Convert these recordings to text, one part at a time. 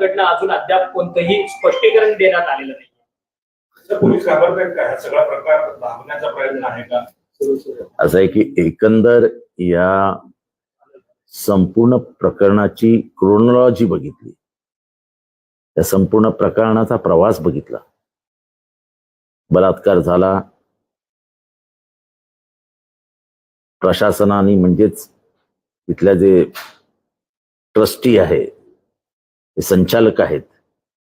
कडनं अजून अद्याप कोणतंही स्पष्टीकरण देण्यात आलेलं नाही. पोलीस घाबरतायत का? हा सगळा प्रकार दाबण्याचा प्रयत्न आहे का? असं आहे की एकंदर या संपूर्ण प्रकरणाची क्रोनॉलॉजी बघितली. त्या संपूर्ण प्रकरणाचा प्रवास बघितला. बलात्कार झाला. प्रशासनाने म्हणजेच तिथल्या जे ट्रस्टी आहे संचालक आहेत.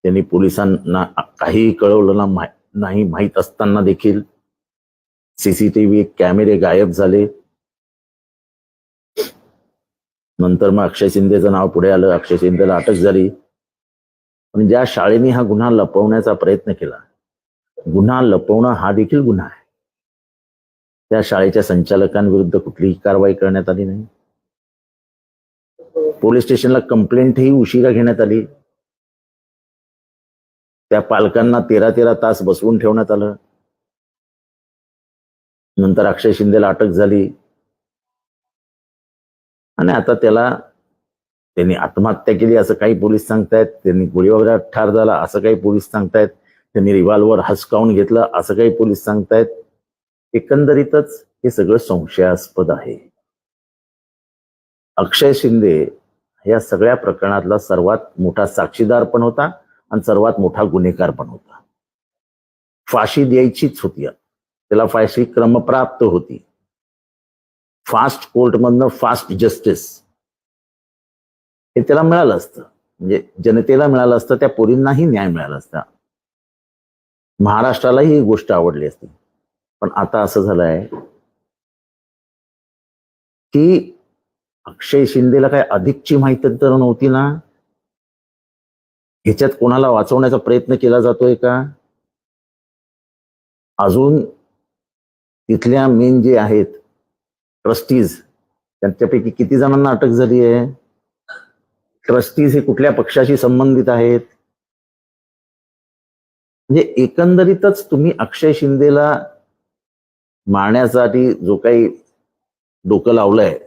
त्यांनी पोलिसांना काहीही कळवलं ना मा- नाही माहीत असताना देखील सीसीटीव्ही कॅमेरे गायब झाले. नंतर मग अक्षय शिंदेचं नाव पुढे आलं. अक्षय शिंदेला अटक झाली. पण ज्या शाळेने हा गुन्हा लपवण्याचा प्रयत्न केला गुन्हा लपवणं हा देखील गुन्हा आहे. त्या शाळेच्या संचालकांविरुद्ध कुठलीही कारवाई करण्यात आली नाही. पोलीस स्टेशनला कंप्लेंटही उशिरा घेण्यात आली. त्या पालकांना तेरा तेरा तास बसवून ठेवण्यात आलं. नंतर अक्षय शिंदेला अटक झाली. आणि आता त्याला त्यांनी आत्महत्या केली असं काही पोलीस सांगतायत. त्यांनी गोळीबारात ठार झाला असं काही पोलीस सांगतायत. त्यांनी रिव्हॉल्वर हसकावून घेतलं असं काही पोलीस सांगतायत. एकंदरीतच हे सगळं संशयास्पद आहे. अक्षय शिंदे या सगळ्या प्रकरणातला सर्वात मोठा साक्षीदार पण होता आणि सर्वात मोठा गुन्हेगार पण होता. फाशी द्यायचीच होती. त्याला फाशी क्रमप्राप्त होती. फास्ट कोर्टमधनं फास्ट जस्टिस हे त्याला मिळालं असतं. म्हणजे जनतेला मिळालं असतं त्या पोरींनाही न्याय मिळाला असता. महाराष्ट्रालाही ही गोष्ट आवडली असती. पण आता असं झालंय की अक्षय शिंदेला काय अधिकची माहिती तर नव्हती ना? ह्याच्यात कोणाला वाचवण्याचा प्रयत्न केला जातोय का? अजून तिथल्या मेन जे आहेत ट्रस्टीज त्यांच्यापैकी किती जणांना अटक झाली आहे? ट्रस्टीज हे कुठल्या पक्षाशी संबंधित आहेत? म्हणजे एकंदरीतच तुम्ही अक्षय शिंदेला मारण्यासाठी जो काही डोकं लावलंय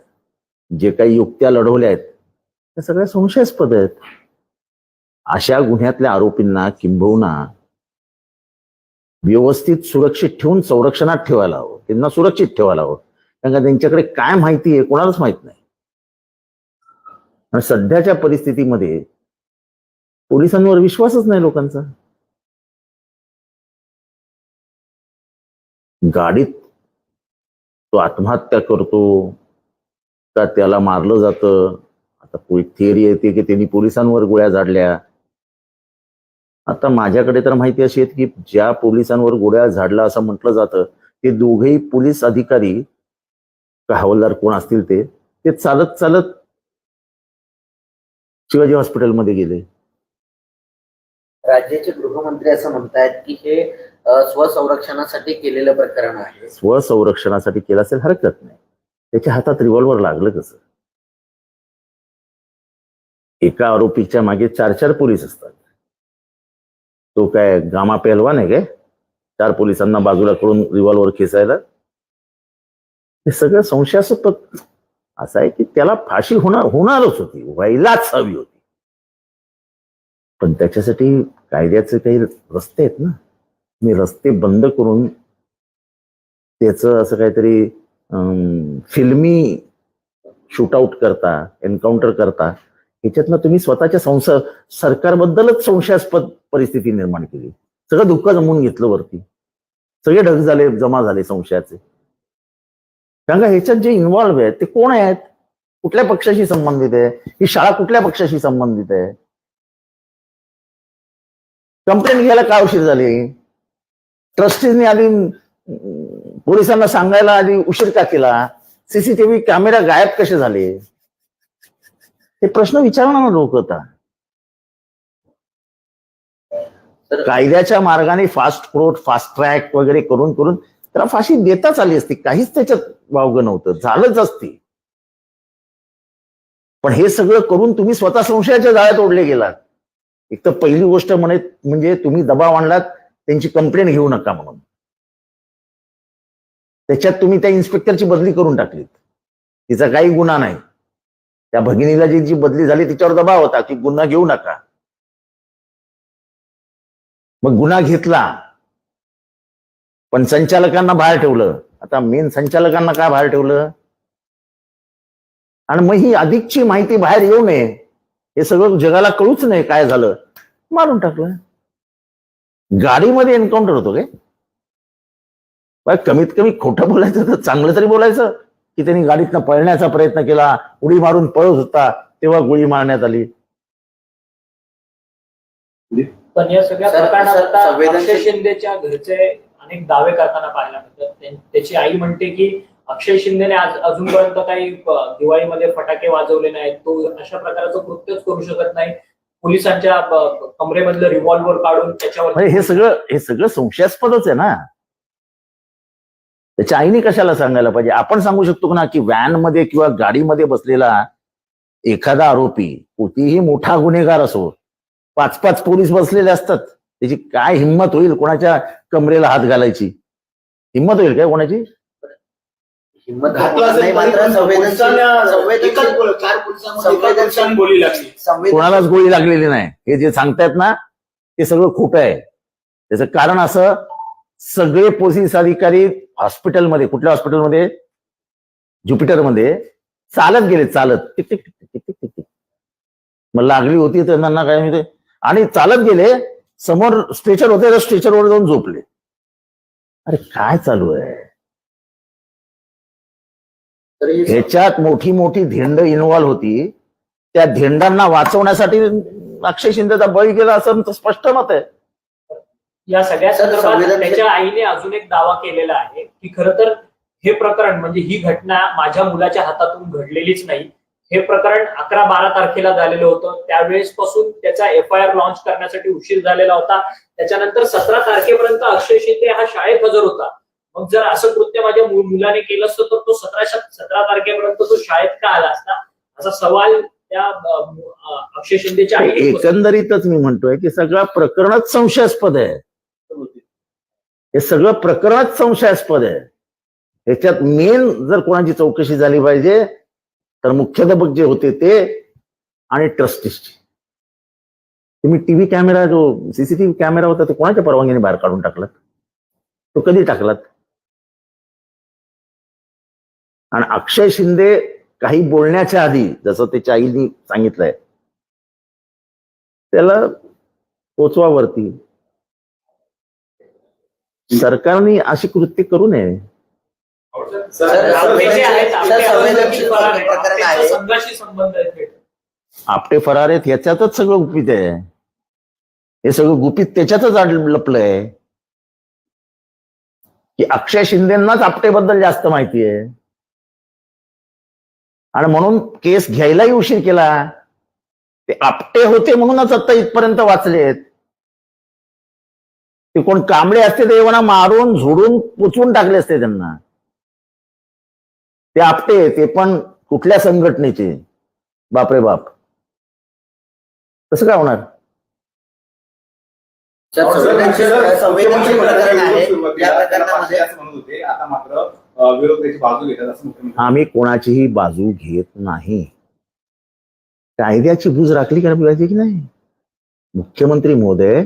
जे काही युक्त्या लढवल्या आहेत त्या सगळ्या संशयास्पद आहेत. अशा गुन्ह्यातल्या आरोपींना किंबहुना व्यवस्थित सुरक्षित ठेवून संरक्षणात ठेवायला हवं. त्यांना सुरक्षित ठेवायला हवं. कारण का त्यांच्याकडे काय माहिती आहे कोणालाच माहीत नाही. आणि सध्याच्या परिस्थितीमध्ये पोलिसांवर विश्वासच नाही लोकांचा. गाडीत तो आत्महत्या करतो का त्याला मारलं जातं? आता थिअरी येते की त्यांनी पोलिसांवर गोळ्या झाडल्या? आता माझ्याकडे तर माहिती अशी आहे की ज्या पोलिसांवर गोळ्या झाडला असं म्हटलं जातं ते दोघेही पोलीस अधिकारी का हवालदार कोण असतील ते ते चालत चालत शिवाजी हॉस्पिटलमध्ये गेले. राज्याचे गृहमंत्री असं म्हणतायत की हे स्वसंरक्षणासाठी केलेलं प्रकरण आहे. स्वसंरक्षणासाठी केलं असेल हरकत नाही. त्याच्या हातात रिव्हॉल्वर लागलं कसं? एका आरोपीच्या मागे चार चार पोलीस असतात. तो काय गामा पेहलवान आहे काय? चार पोलिसांना बाजूला करून रिव्हॉल्वर खेचायला. हे सगळं संशयास्पद. असं आहे की त्याला फाशी होणार होणारच होती. व्हायलाच हवी होती. पण त्याच्यासाठी कायद्याचे काही रस्ते आहेत ना. मी रस्ते बंद करून त्याचं असं काहीतरी फिल्मी शूटआउट करता एन्काउंटर करता ह्याच्यातनं तुम्ही स्वतःच्या संसार सरकारबद्दलच संशयास्पद परिस्थिती निर्माण केली. सगळं दुःख जमवून घेतलं वरती. सगळे ढग झाले जमा झाले संशयाचे. कारण का ह्याच्यात जे इन्व्हॉल्व्ह आहेत ते कोण आहेत? कुठल्या पक्षाशी संबंधित आहे? ही शाळा कुठल्या पक्षाशी संबंधित आहे? कंप्लेंट घ्यायला काय उशीर झाली? ट्रस्टीजने आधी पोलिसांना सांगायला आधी उशीर का केला? सीसीटीव्ही कॅमेरा गायब कसे झाले? हे प्रश्न विचारणार लोक आता. तर कायद्याच्या मार्गाने फास्ट कोर्ट फास्ट ट्रॅक वगैरे करून करून त्याला फाशी देताच आली असती. काहीच त्याच्यात वावगं नव्हतं. झालंच असती. पण हे सगळं करून तुम्ही स्वतः संशयाच्या जाळ्यात ओढले गेलात. एक तर पहिली गोष्ट म्हणे म्हणजे तुम्ही दबाव आणलात त्यांची कंप्लेंट घेऊ नका म्हणून. त्याच्यात तुम्ही त्या इन्स्पेक्टरची बदली करून टाकलीत. तिचा काही गुन्हा नाही. त्या भगिनीला जी जी बदली झाली तिच्यावर दबाव होता की गुन्हा घेऊ नका. मग गुन्हा घेतला. पण संचालकांना बाहेर ठेवलं. आता मेन संचालकांना काय बाहेर ठेवलं? आणि मग ही अधिकची माहिती बाहेर येऊ नये. हे सगळं जगाला कळूच नाही काय झालं. मारून टाकलं. गाडीमध्ये एन्काउंटर होतो काय? कमीत कमी खोटं बोलायचं तर चांगलं तरी बोलायचं की त्यांनी गाडीतनं पळण्याचा प्रयत्न केला उडी मारून पळत होता तेव्हा गोळी मारण्यात आली. पण या सगळ्या प्रकरणात अक्षय शिंदेच्या घरचे अनेक दावे करताना पाहायला मिळतात त्यां- त्याची आई म्हणते की अक्षय शिंदेने आज अजूनपर्यंत काही दिवाळीमध्ये फटाके वाजवले नाहीत. तो अशा प्रकारचं कृत्यच करू शकत नाही. पोलिसांच्या कमरेमधलं रिव्हॉल्वर काढून त्याच्यावर म्हणजे हे सगळं हे सगळं संशयास्पदच आहे ना. त्याच्या आईने कशाला सांगायला पाहिजे? आपण सांगू शकतो ना की व्हॅनमध्ये किंवा गाडीमध्ये बसलेला एखादा आरोपी कितीही मोठा गुन्हेगार असो पाच पाच पोलीस बसलेले असतात त्याची काय हिंमत होईल कोणाच्या कमरेला हात घालायची? हिंमत होईल काय कोणाची? हिंमत कोणालाच गोळी लागलेली नाही. हे जे सांगतायत ना ते सगळं खोटं आहे. त्याचं कारण असं सगळे पोलीस अधिकारी हॉस्पिटलमध्ये कुठल्या हॉस्पिटलमध्ये? ज्युपिटरमध्ये चालत गेले चालत. टिक टिक टिक टिक टिक टिक. टिक. मग लागली होती त्यांना काय माहिती? आणि चालत गेले समोर स्ट्रेचर होते तर स्ट्रेचरवर जाऊन झोपले. अरे काय चालू आहे? ह्याच्यात मोठी मोठी धेंड इन्व्हॉल्व्ह होती. त्या धेंडांना वाचवण्यासाठी अक्षय शिंदेचा बळी गेला असं स्पष्ट मत आहे. या सगळ्या संदर्भात त्याच्या आईने अजून एक दावा केलेला आहे की खरं तर हे प्रकरण म्हणजे ही घटना माझ्या मुलाच्या हातातून घडलेलीच नाही. हे प्रकरण अकरा बारा तारखेला झालेलं होतं. त्यावेळेस पासून त्याचा एफ आय आर लॉन्च करण्यासाठी उशीर झालेला होता. त्याच्यानंतर सतरा तारखेपर्यंत अक्षय शिंदे हा शाळेत हजर होता. मग जर असं कृत्य माझ्या मुलाने केलं असतं तर तो सतरा सतरा तारखेपर्यंत तो शाळेत का आला असता? असा सवाल त्या अक्षय शिंदेच्या आईने एकंदरीतच मी म्हणतोय की सगळं प्रकरणच संशयास्पद आहे. हे सगळं प्रकरणच संशयास्पद आहे. ह्याच्यात मेन जर कोणाची चौकशी झाली पाहिजे तर मुख्याध्यापक जे होते ते आणि ट्रस्टीसची तुम्ही टीव्ही कॅमेरा जो सीसीटीव्ही कॅमेरा होता तो कोणाच्या परवानगीने बाहेर काढून टाकलात? तो कधी टाकलात? आणि अक्षय शिंदे काही बोलण्याच्या आधी जसं त्याच्या आईने सांगितलंय त्याला पोचवावरती सरकारने अशी कृत्य करू नये. सर, आपटे फरार आहेत. ह्याच्यातच सगळं गुपित आहे. हे सगळं गुपित त्याच्यातच आड- लपलंय. की अक्षय शिंदेनाच आपटेबद्दल जास्त माहिती आहे. आणि म्हणून केस घ्यायलाही उशीर केला. ते आपटे होते म्हणूनच आता इथपर्यंत वाचलेत. ते कोण कांबळे असते ते एवढा मारून झोडून पुचवून टाकले असते त्यांना. ते आपटे ते पण कुठल्या संघटनेचे? बापरे बाप. कसं काय होणार? सर, संवेदनशील संवेदनशील प्रकरण आहे. या प्रकरणामध्ये असं म्हणत होते आता मात्र अ, विरोध त्याची बाजू घेतात असं मुख्यमंत्री आम्ही कोणाचीही बाजू घेत नाही. कायद्याची बूज राखली का पाहिजे की नाही? मुख्यमंत्री महोदय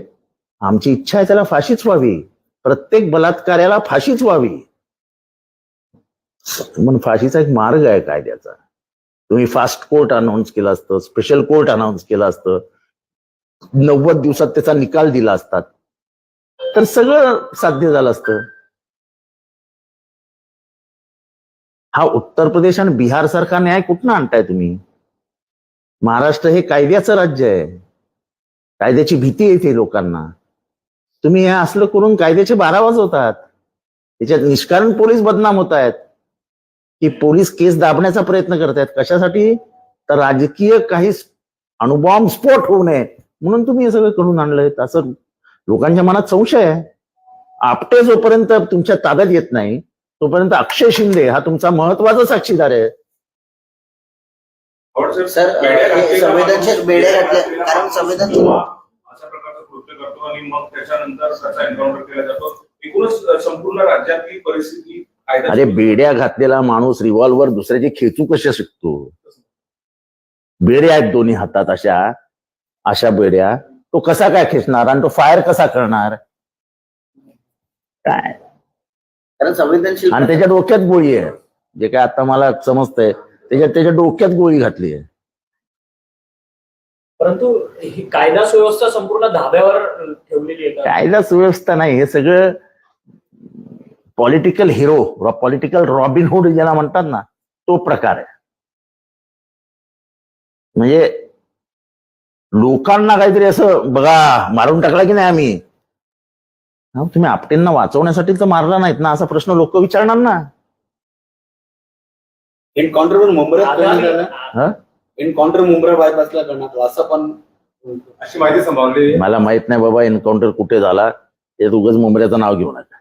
आमची इच्छा आहे त्याला फाशीच व्हावी. प्रत्येक बलात्कार्याला फाशीच व्हावी. म्हणून फाशीचा एक मार्ग आहे कायद्याचा. तुम्ही फास्ट कोर्ट अनाऊन्स केलं असतं स्पेशल कोर्ट अनाऊन्स केलं असतं. नव्वद दिवसात त्याचा निकाल दिला असतात. तर सगळं साध्य झालं असतं. हा उत्तर प्रदेश आणि बिहार सारखा न्याय कुठनं आणताय तुम्ही? महाराष्ट्र हे कायद्याचं राज्य आहे. कायद्याची भीती येते लोकांना. तुम्ही हे असलं करून कायद्याचे बारा वाजवतात. त्याच्यात निष्कारण पोलीस बदनाम होत आहेत की पोलीस केस दाबण्याचा प्रयत्न करतायत. कशासाठी? तर राजकीय काही अणुबॉम्ब स्फोट होऊ नये. म्हणून तुम्ही हे सगळं करून आणलंय असं लोकांच्या मनात संशय आहे. आपटे जोपर्यंत तुमच्या ताब्यात येत नाही तोपर्यंत अक्षय शिंदे हा तुमचा महत्त्वाचा साक्षीदार आहे. सर, संवेदनशील बेड्या घातल्या कारण संवेदनशील कृत्य करतो आणि मग त्याच्यानंतर त्याचा एन्काउंटर केला जातो. एकूणच संपूर्ण राज्यातली परिस्थिती अरे बेड्या घातलेला माणूस रिव्हॉल्वर दुसऱ्याचे खेचू कशा शिकतो? बेड्या आहेत दोन्ही हातात अशा अशा बेड्या. तो कसा काय खेचणार आणि तो फायर कसा करणार? काय? कारण संवेदनशील आणि त्याच्या डोक्यात गोळी आहे. जे काय आता मला समजतंय त्याच्यात त्याच्या डोक्यात गोळी घातली आहे. परंतु ही कायदा सुव्यवस्था संपूर्ण धाब्यावर ठेवलेली आहे कायदा सुव्यवस्था नाही. हे सगळं पॉलिटिकल हिरो पॉलिटिकल रॉबिनहुड ज्याला म्हणतात ना तो प्रकार आहे. म्हणजे लोकांना काहीतरी असं बघा मारून टाकला की नाही आम्ही? तुम्ही आपटेंना वाचवण्यासाठी तर मारला नाहीत ना असा प्रश्न लोक विचारणार ना. एन्काउंटर मुंबई बायपासला आलं असं पण अशी माहिती संभावली मला माहीत नाही बाबा एन्काउंटर कुठे झाला ते उगाच मुंबऱ्याचं नाव घेऊ नका.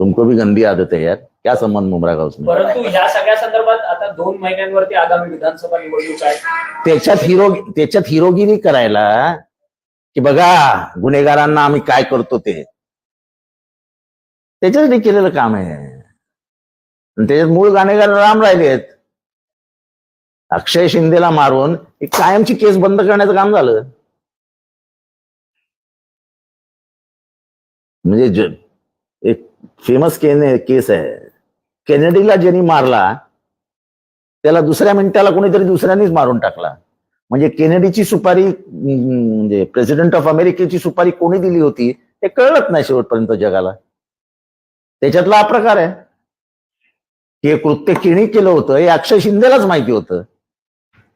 तुमको भी गंदी आदत है यार क्या संबंध मुंबरा गाव परंतु ह्या सगळ्या संदर्भात आता दोन महिन्यांवरती आगामी विधानसभा निवडणूक आहे. त्याच्यात हिरो त्याच्यात हिरोगिरी करायला की बघा गुन्हेगारांना आम्ही काय करतो ते. त्याच्यासाठी केलेलं काम आहे. आणि त्याच्यात मूळ गुन्हेगार राम राहिलेत अक्षय शिंदेला मारून एक कायमची केस बंद करण्याचं काम झालं. म्हणजे एक फेमस केने केस आहे. केनेडीला ज्यांनी मारला त्याला दुसऱ्या मिनिटाला कोणीतरी दुसऱ्यानेच मारून टाकला. म्हणजे केनेडीची सुपारी म्हणजे प्रेसिडेंट ऑफ अमेरिकेची सुपारी कोणी दिली होती ते कळलंच नाही शेवटपर्यंत जगाला. त्याच्यातला हा प्रकार आहे. हे कृत्य केणी केलं होतं हे अक्षय शिंदेलाच माहिती होतं.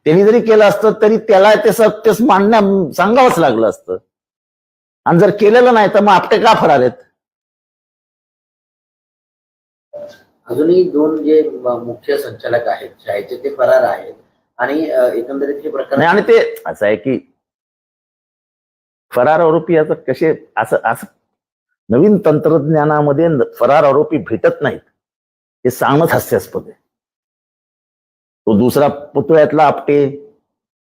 त्यांनी जरी केलं असतं तरी त्याला ते सत्य मांडण्या सांगावंच लागलं असतं. आणि जर केलेलं नाही तर मग आपटे का फरार आहेत अजूनही दोन जे मुख्य संचालक आहेत शाळेचे ते फरार आहेत. आणि एकंदरीत हे प्रकरण आणि ते असं आहे की फरार आरोपी आता कसे असं असं नवीन तंत्रज्ञानामध्ये फरार आरोपी भेटत नाहीत. हे सांगणंच हास्यास्पद आहे. तो दुसरा पुतळ्यातला आपटे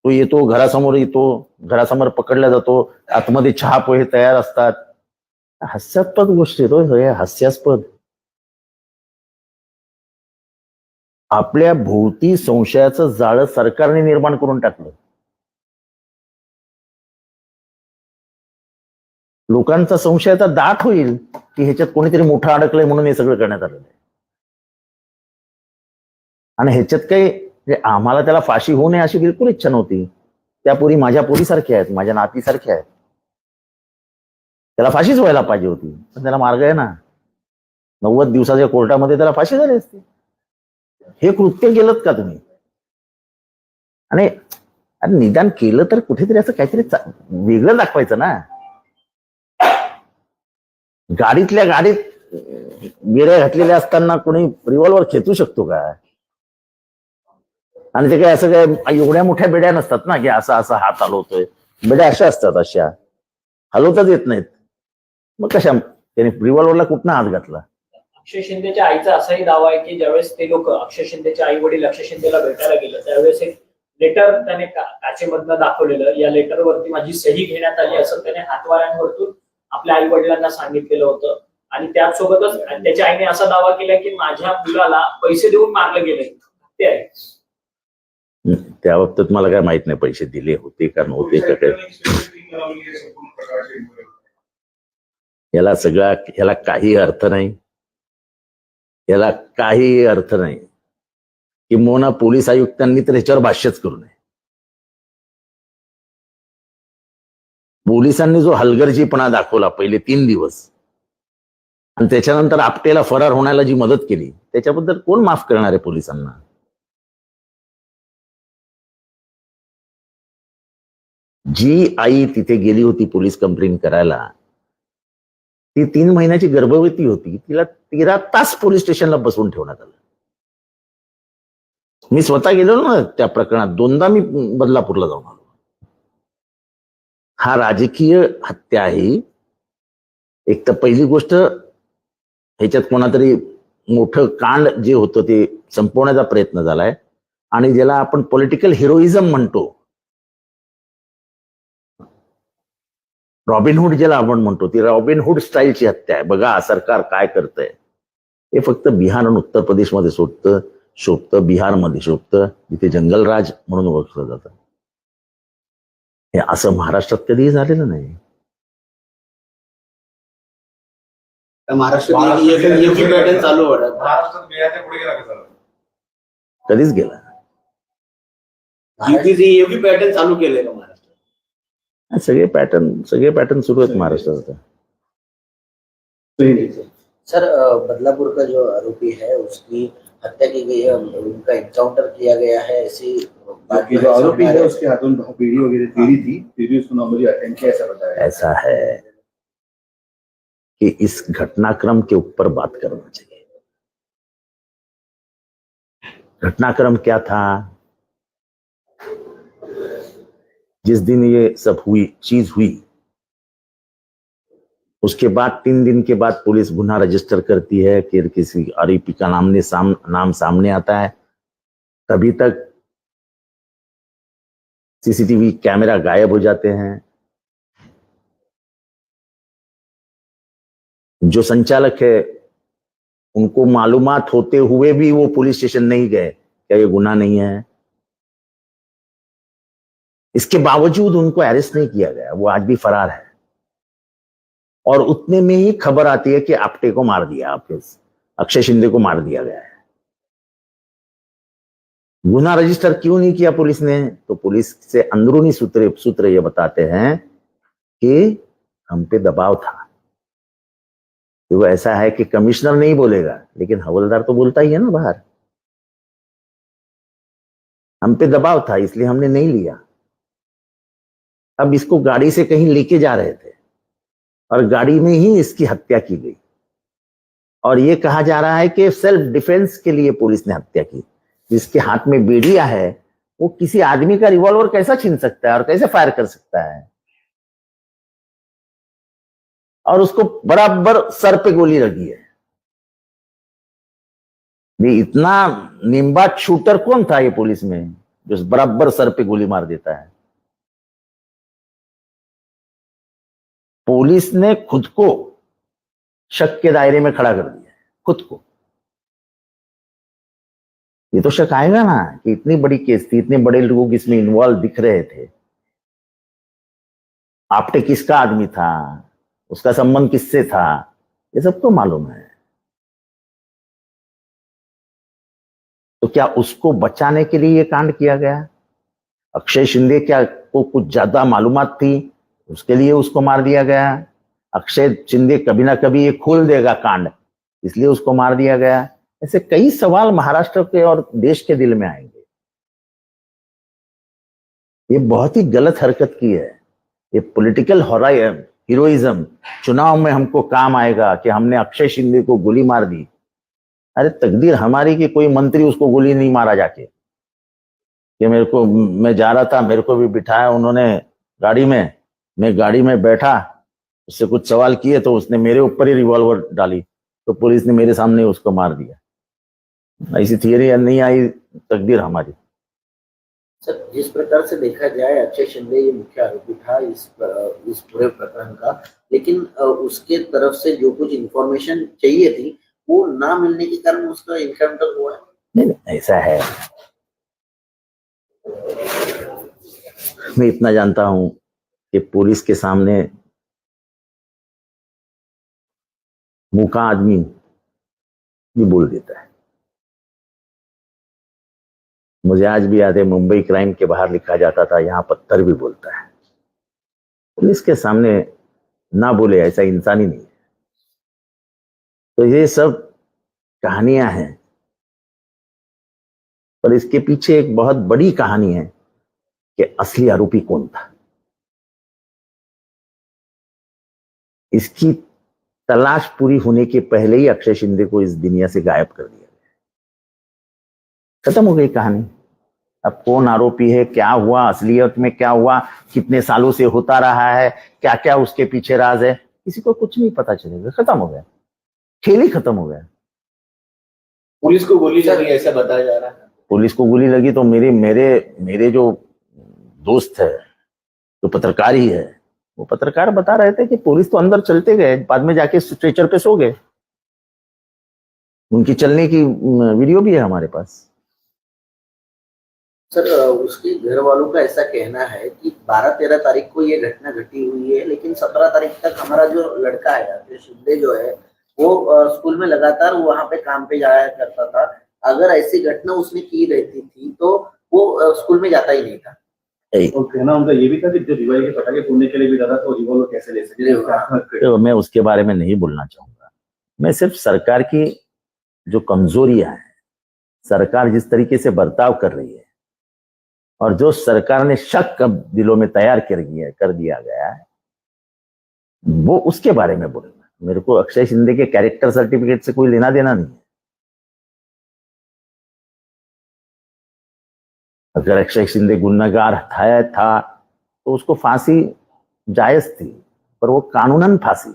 तो येतो घरासमोर येतो घरासमोर पकडला जातो आतमध्ये चहा पोहे तयार असतात. हास्यास्पद गोष्टी तो हे हास्यास्पद. आपल्या भोवती संशयाचं जाळं सरकारने निर्माण करून टाकलं. लोकांचा संशयाचा दाट होईल की ह्याच्यात कोणीतरी मोठं अडकलंय म्हणून हे सगळं करण्यात आलेलं आहे. आणि ह्याच्यात काही म्हणजे आम्हाला त्याला फाशी होऊ नये अशी बिलकुल इच्छा नव्हती. त्या पोरी माझ्या पुरीसारख्या आहेत माझ्या नातीसारख्या आहेत. त्याला फाशीच व्हायला पाहिजे होती. पण त्याला मार्ग आहे ना. नव्वद दिवसाच्या कोर्टामध्ये त्याला फाशी झाली असती. हे कृत्य केलं का तुम्ही? आणि अरे निदान केलं तर कुठेतरी असं काहीतरी वेगळं दाखवायचं ना. गाडीतल्या गाडीत अं, घातलेल्या असताना कोणी रिव्हॉल्वर खेचू शकतो का? आणि ते काय असं काय एवढ्या मोठ्या बेड्या नसतात ना की असा असा हात हलवतोय. बेड्या अशा असतात अशा. हलवताच येत नाहीत. मग कशा? त्याने रिव्हॉल्वरला कुठनं हात घातला? अक्षय शिंदेच्या आईचा असाही दावा आहे की ज्यावेळेस ते लोक अक्षय शिंदेचे आई वडील अक्षय शिंदेला भेटायला गेलं त्यावेळेस एक लेटर त्याने का- काचेमधनं दाखवलेलं या लेटरवरती माझी सही घेण्यात आली असं त्याने हातवाऱ्यांवरतून आपल्या आई वडिलांना सांगितलेलं होतं. आणि त्याचसोबतच त्याच्या आईने असा दावा केला की माझ्या मुलाला पैसे देऊन मारलं गेलंय. ते आहे. त्या बाबतीत मला काय माहीत नाही पैसे दिले होते का नव्हते का काय. याला सगळा याला काही अर्थ नाही. याला काही अर्थ नाही. किंबहुना पोलीस आयुक्तांनी तर ह्याच्यावर भाष्यच करू नये. पोलिसांनी जो हलगर्जीपणा दाखवला पहिले तीन दिवस आणि त्याच्यानंतर आपटेला फरार होण्याला जी मदत केली त्याच्याबद्दल कोण माफ करणार आहे पोलिसांना? जी आई तिथे गेली होती पोलीस कंप्लेंट करायला ती तीन महिन्याची गर्भवती होती तिला तेरा तास पोलीस स्टेशनला बसवून ठेवण्यात आलं. मी स्वतः गेलो ना त्या प्रकरणात दोनदा मी बदलापूरला जाऊन आलो. हा राजकीय हत्या आहे. एक तर पहिली गोष्ट ह्याच्यात कोणातरी मोठं कांड जे होतं ते संपवण्याचा प्रयत्न झालाय. आणि ज्याला आपण पॉलिटिकल हिरोइझम म्हणतो रॉबिनहुड ज्याला आपण म्हणतो ती रॉबिनहुड स्टाईलची हत्या आहे. बघा सरकार काय करतंय? हे फक्त बिहार आणि उत्तर प्रदेशमध्ये शोधतं शोभतं बिहारमध्ये शोभतं जिथे जंगलराज म्हणून ओळखलं जातं. हे असं महाराष्ट्रात कधीही झालेलं नाही. कधीच गेला पॅटर्न चालू केलंय सगळे पॅटर्न सगळे पॅटर्न सुरू आहेत महाराष्ट्रात सर बदलापुर का जो आरोपी है उसकी हत्या की गई है उनका एनकाउंटर किया गया है ऐसी जो जो आरोपी है है। उसके हाथों में बीड़ी वगैरह तेरी थी फिर भी उसको नॉर्मली अटेंड किया ऐसा बताया ऐसा है कि इस घटनाक्रम के ऊपर बात करना चाहिए। घटनाक्रम क्या था? जिस दिन ये सब हुई चीज़ हुई उसके बाद तीन दिन के बाद पुलिस गुना रजिस्टर करती है कि किसी आरोपी का नाम साम, नाम सामने आता है। तभी तक सीसीटीवी कैमरा गायब हो जाते हैं। जो संचालक है उनको मालूमात होते हुए भी वो पुलिस स्टेशन नहीं गए। क्या ये गुना नहीं है? इसके बावजूद उनको अरेस्ट नहीं किया गया, वो आज भी फरार है। और उतने में ही खबर आती है कि आपटे को मार दिया, आपके अक्षय शिंदे को मार दिया गया है। गुना रजिस्टर क्यों नहीं किया पुलिस ने? तो पुलिस से अंदरूनी सूत्र सूत्र ये बताते हैं कि हम पे दबाव था। तो वो ऐसा है कि कमिश्नर नहीं बोलेगा, लेकिन हवलदार तो बोलता ही है ना बाहर। हम पे दबाव था, इसलिए हमने नहीं लिया। अब इसको गाड़ी से कहीं लेके जा रहे थे और गाड़ी में ही इसकी हत्या की गई। और ये कहा जा रहा है कि सेल्फ डिफेंस के लिए पुलिस ने हत्या की। जिसके हाथ में बेड़िया है, वो किसी आदमी का रिवॉल्वर कैसा छीन सकता है और कैसे फायर कर सकता है? और उसको बराबर सर पे गोली लगी है। ये इतना निम्बात शूटर कौन था ये पुलिस में, जो बराबर सर पे गोली मार देता है? पुलिस ने खुद को शक के दायरे में खड़ा कर दिया खुद को। ये तो शक आएगा ना कि इतनी बड़ी केस थी, इतने बड़े लोग इसमें इन्वॉल्व दिख रहे थे। आपटे किसका आदमी था? उसका संबंध किससे था? ये सब तो मालूम है। तो क्या उसको बचाने के लिए ये कांड किया गया? अक्षय शिंदे क्या को कुछ ज़्यादा मालूमात थी? उसके लिए उसको मार दिया गया। अक्षय शिंदे कभी ना कभी ये खोल देगा कांड, इसलिए उसको मार दिया गया। ऐसे कई सवाल महाराष्ट्र के और देश के दिल में आएँगे। ये बहुत ही गलत हरकत की है। ये पॉलिटिकल हीरोइज्म चुनाव में हमको काम आएगा कि हमने अक्षय शिंदे को गोली मार दी। अरे तकदीर हमारी कि कोई मंत्री उसको गोली नहीं मारा जाके? कि मेरे को, मैं जा रहा था, मेरे को भी बिठाया उन्होंने गाड़ी में। मैं गाड़ी में बैठा उससे कुछ सवाल किए तो उसने मेरे ऊपर ही रिवॉल्वर डाली तो पुलिस ने मेरे सामने उसको मार दिया। ऐसी थियरी नहीं आई तकदीर हमारी। सर जिस प्रकार से देखा जाए अक्षय शिंदे ये मुख्य आरोपी था इस इस पूरे प्रकरण का लेकिन उसके तरफ़ से जो कुछ इंफॉर्मेशन चाहिए थी वो ना मिलने के कारण उसका इनकाउंटर हुआ है? नहीं ऐसा है। मैं इतना जानता हूँ कि पुलिस के सामने मुका आदमी भी बोल देता है। मुझे आज भी याद है, मुंबई क्राइम के बाहर लिखा जाता था, यहाँ पत्थर भी बोलता है। पुलिस के सामने ना बोले, ऐसा इंसान ही नहीं है। तो ये सब कहानियाँ हैं। पर इसके पीछे एक बहुत बड़ी कहानी है कि असली आरोपी कौन था? इसकी तलाश पूरी होने के पहले ही अक्षय शिंदे को इस दुनिया से गायब कर दिया गया खत्म हो गई कहानी। अब कौन आरोपी है क्या हुआ असलियत में क्या हुआ कितने सालों से होता रहा है क्या क्या उसके पीछे राज है किसी को कुछ नहीं पता चलेगा खत्म हो गया। खेल ही खत्म हो गया। पुलिस को गोली लगी ऐसा बताया जा रहा है। पुलिस को गोली लगी तो मेरे मेरे मेरे जो दोस्त है जो पत्रकार ही है वो पत्रकार बता रहे थे कि पुलिस तो अंदर चलते गए, बाद में जाके स्ट्रेचर पे सो गए। उनकी चलने की वीडियो भी है हमारे पास। सर उसके घर वालों का ऐसा कहना है कि 12-13 तारीख को ये घटना घटी हुई है, लेकिन 17 तारीख तक हमारा जो लड़का है अखिलेश शिंदे जो है, वो स्कूल में लगातार वहाँ पे काम पे जाया करता था। अगर ऐसी घटना उसने की रहती थी तो वो स्कूल में जाता ही नहीं था। और कहना उनका ये भी था कि जो के पटाखे फोड़ने के लिए भी दादा तो रिवॉल्वर कैसे ले सकते तो मैं उसके बारे में नहीं बोलना चाहूँगा। मैं सिर्फ़ सरकार की जो कमजोरियाँ हैं सरकार जिस तरीके से बर्ताव कर रही है और जो सरकार ने शक अब दिलों में तैयार कर दिया कर दिया गया है वो उसके बारे में बोलूँगा मेरे को अक्षय शिंदे के कैरेक्टर सर्टिफिकेट से कोई लेना देना नहीं है। अगर अक्षय शिंदे गुन्नागार था था तो उसको फांसी जायज़ थी पर वो कानूनन फांसी।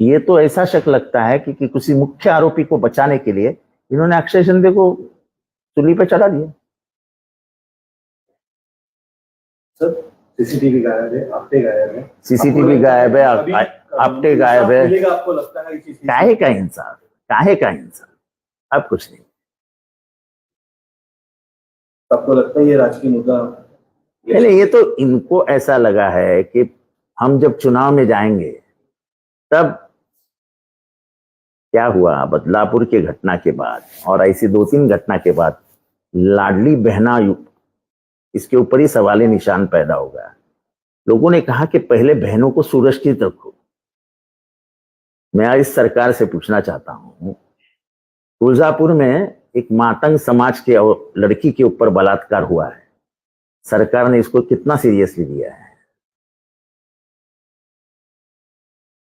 ये तो ऐसा शक लगता है कि, कि किसी मुख्य आरोपी को बचाने के लिए इन्होंने अक्षय शिंदे को चुली पे चढ़ा दिया। सीसीटीवी गायब है आपटे गायब है। सीसीटीवी गायब है आपटे गायब है। काहे का इंसाफ? काहे का इंसाफ? अब कुछ नहीं। आपको लगता है ये राजकीय मुद्दा पहले ये तो इनको ऐसा लगा है कि हम जब चुनाव में जाएँगे, तब क्या हुआ? बदलापुर के घटना के बाद और ऐसी दो तीन घटना के बाद लाडली बहना इसके ऊपर ही सवाली निशान पैदा होगा लोगों ने कहा कि पहले बहनों को सुरक्षित रखो मैं आज सरकार से पूछना चाहता हूँ तुलजापुर में एक मातंग समाज के औ- लड़की के ऊपर बलात्कार हुआ है। सरकार ने इसको कितना सीरियसली लिया है?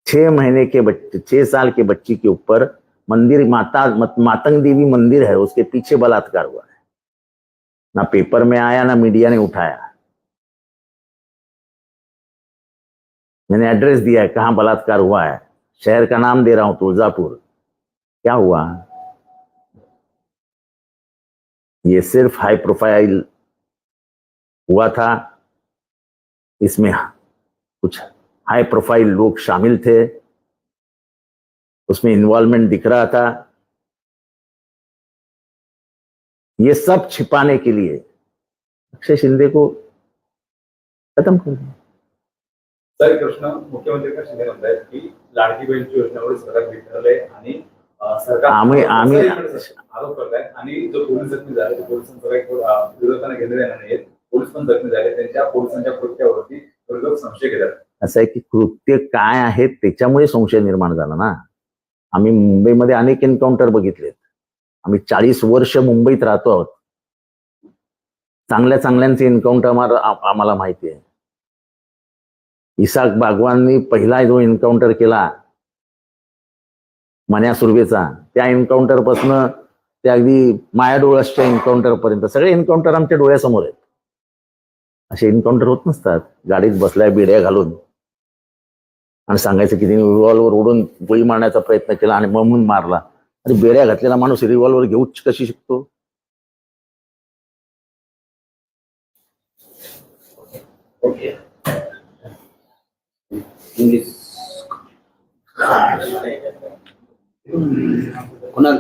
छह महीने के बच्चे छह साल के बच्ची के ऊपर मंदिर मत, मातंग देवी मंदिर है उसके पीछे बलात्कार हुआ है। ना पेपर में आया ना मीडिया ने उठाया। मैंने एड्रेस दिया है कहाँ बलात्कार हुआ है? शहर का नाम दे रहा हूँ तुलजापुर क्या हुआ? ये सिर्फ़ हाई प्रोफ़ाइल हुआ था। इसमें कुछ हाई प्रोफ़ाइल लोग शामिल थे। उसमें इन्वॉल्वमेंट दिख रहा था। ये सब छिपाने के लिए अक्षय शिंदे को खत्म कर दिया। सर कृष्ण मुख्यमंत्री का शिंदे की लाडकी बहीणची बिघडलंय आणि आम्ही- आम्ही- आरोप करतायत. आणि जो पोलीस जखमी झाले ते पोलिसांचा विरोधाने घेणे देणार नाहीत पोलीस पण जखमी झाले. त्यांच्या पोलिसांच्या कृत्यावरती विरोधक संशय घेतात असं आहे की कृत्य काय आहे त्याच्यामुळे संशय निर्माण झाला ना? आम्ही मुंबईमध्ये अनेक एन्काउंटर बघितलेत. आम्ही चाळीस वर्ष मुंबईत राहतो आहोत. चांगल्या चांगल्यांचे एन्काउंटर आम्हाला माहिती आहे. इसाक बागवाननी पहिला जो एन्काउंटर केला मन्या सुर्वेचा त्या एन्काउंटर पासनं ते अगदी माया डोळसच्या एन्काउंटर पर्यंत सगळे एन्काउंटर आमच्या डोळ्यासमोर आहेत. असे एन्काउंटर होत नसतात. गाडीत बसल्या बिड्या घालून. आणि सांगायचं की तिने रिव्हॉल्वर ओढून गोळी मारण्याचा प्रयत्न केला आणि म्हणून मारला. आणि बेड्या घातलेला माणूस रिव्हॉल्वर घेऊच कशी शिकतो? ओके कुणाल